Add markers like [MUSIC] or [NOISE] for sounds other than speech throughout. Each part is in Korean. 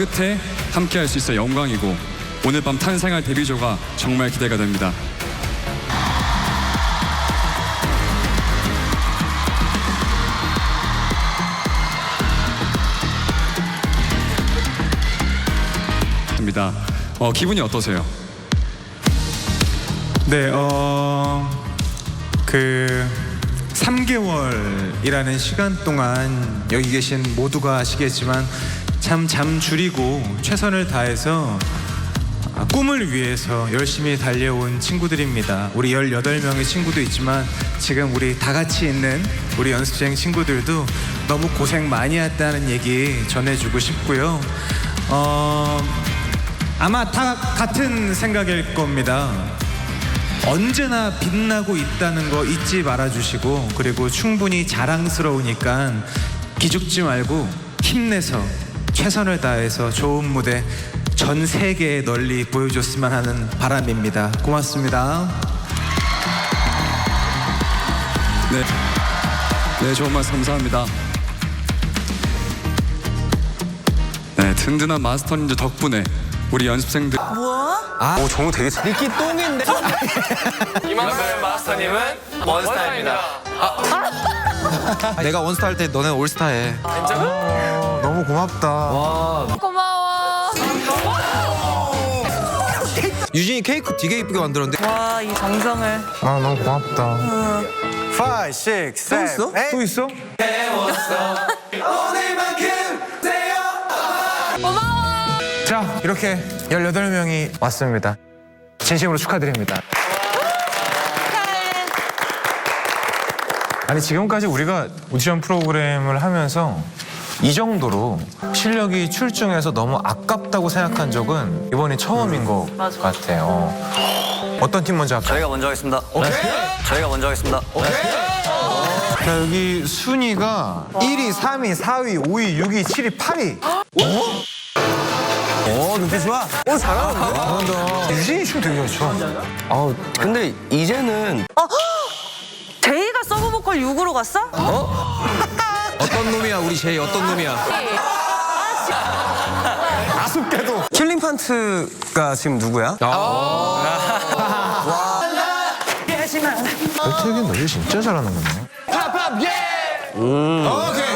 끝에 함께 할 수 있어 영광이고 오늘 밤 탄생할 데뷔조가 정말 기대가 됩니다. 입니다. 어, 기분이 어떠세요? 네, 어, 그 3개월이라는 시간 동안 여기 계신 모두가 아시겠지만 참잠 줄이고 최선을 다해서 아, 꿈을 위해서 열심히 달려온 친구들입니다. 우리 18명의 친구도 있지만 지금 우리 다 같이 있는 우리 연습생 친구들도 너무 고생 많이 했다는 얘기 전해주고 싶고요. 어, 아마 다 같은 생각일 겁니다. 언제나 빛나고 있다는 거 잊지 말아 주시고 그리고 충분히 자랑스러우니까 기죽지 말고 힘내서 최선을 다해서 좋은 무대 전 세계에 널리 보여줬으면 하는 바람입니다. 고맙습니다. 네, 네 좋은 말씀 감사합니다. 네, 든든한 마스터님들 덕분에 우리 연습생들 오 정우 되게 잘 니끼 똥인데. [LAUGHS] 이만큼 마스터님은 원스타입니다. [LAUGHS] 내가 원스타 할 때 너네 올스타 해 너무 고맙다. 고마워. 유진이 케이크 되게 이쁘게 만들었는데 와, 이 정성을. 아 너무 고맙다. 5, 6, 7, 있어? 8. 또 있어? 고마워. 자 이렇게 18명이 왔습니다. 진심으로 축하드립니다. 아니 지금까지 우리가 오디션 프로그램을 하면서 이 정도로 실력이 출중해서 너무 아깝다고 생각한 적은 이번이 처음인 것 같아요. 어떤 팀 먼저 할까요? 저희가 먼저 하겠습니다. 오케이. 저희가 먼저 하겠습니다. 자 여기 순위가 1위, 3위, 4위, 5위, 6위, 7위, 8위. 오, 눈빛 좋아. 오, 잘하는데? 잘한다. 유진이 춤 되게 잘 춰. 아, 근데 이제는 제이가 서브 보컬 6으로 갔어? 어 떤 놈이야 우리 제이 어떤 놈이야 아쉽게도. 킬링 판트가 지금 누구야? 배태기 노래 진짜 잘하는 거네. 팝팝 예. 오케이.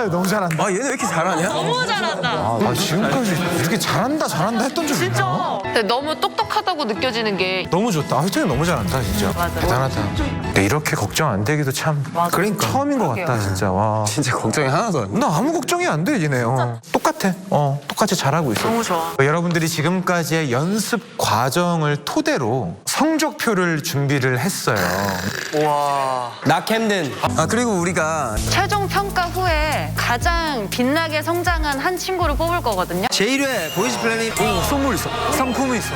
아유 너무 잘한다. 아, 얘는 왜 이렇게 잘하냐? 너무 잘한다. 아 지금까지 이렇게 잘한다 잘한다 했던 적이 있나? 근데 너무 똑똑하다고 느껴지는 게 너무 좋다. 아, 혜택이 너무 잘한다 진짜. 맞아. 대단하다. 근데 이렇게 걱정 안 되기도 참 그러니까 처음인 것 같다 진짜. 와. 진짜 걱정이 하나도 안 돼. 나 아무 걱정이 안 돼, 얘네. 어. 똑같아. 어, 똑같이 잘하고 있어. 너무 좋아. 어, 여러분들이 지금까지의 연습 과정을 토대로 성적표를 준비를 했어요. 와. 나 캠든. 아, 그리고 우리가 최종 평가 후에 가장 빛나게 성장한 한 친구를 뽑을 거거든요. 제1회 보이즈 플래닛 오, 선물 있어. 상품이 있어.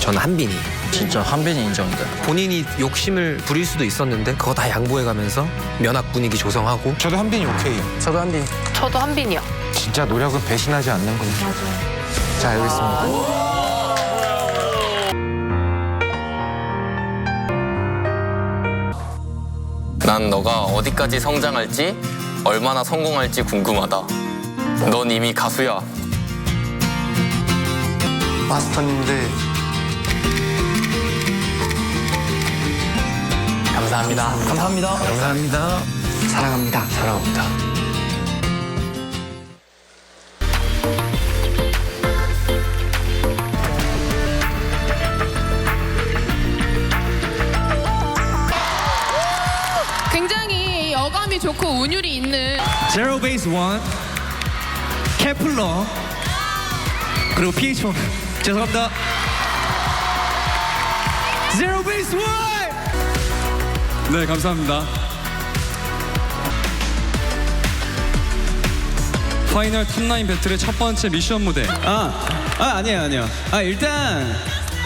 전 한빈이 진짜 한빈이 인정인데. 본인이 욕심을 부릴 수도 있었는데 그거 다 양보해가면서 면학 분위기 조성하고 저도 한빈이 오케이. 저도 한빈. 저도 한빈이요. 진짜 노력은 배신하지 않는 거예요. 자, 여기 있습니다. 난 너가 어디까지 성장할지 얼마나 성공할지 궁금하다. 넌 이미 가수야. 마스터님들. 감사합니다. 감사합니다. 감사합니다. 사랑합니다. 사랑합니다. 있는 제로 베이스 원 케플러 그리고 PH1 죄송합니다. 제로 베이스 원네 감사합니다. 파이널 탑라인 배틀의 첫 번째 미션 무대. 아, 아 아니에요 아니에요. 아 일단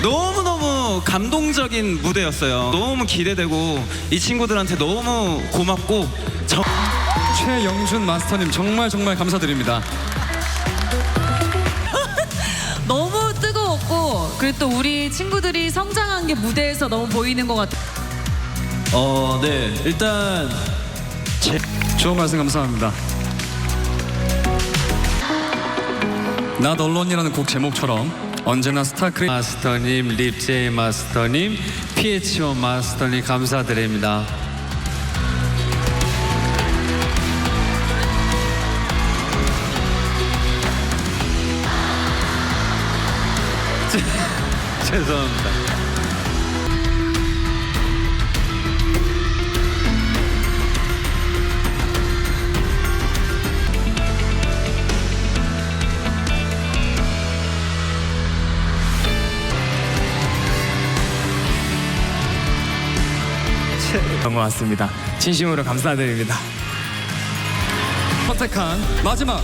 너무너무 감동적인 무대였어요. 너무 기대되고 이 친구들한테 너무 고맙고 저 최영준 마스터님 정말 정말 감사드립니다. [LAUGHS] 너무 뜨거웠고 그리고 또 우리 친구들이 성장한 게 무대에서 너무 보이는 것 같아요. 어, 네. 일단 좋은 말씀 감사합니다. 나 언론이라는 곡 제목처럼 언제나 스타크래 마스터님, 립제이 마스터님, PH1 마스터님 감사드립니다. [LAUGHS] 죄송합니다. 그런 것 같습니다. 진심으로 감사드립니다. 선택한 마지막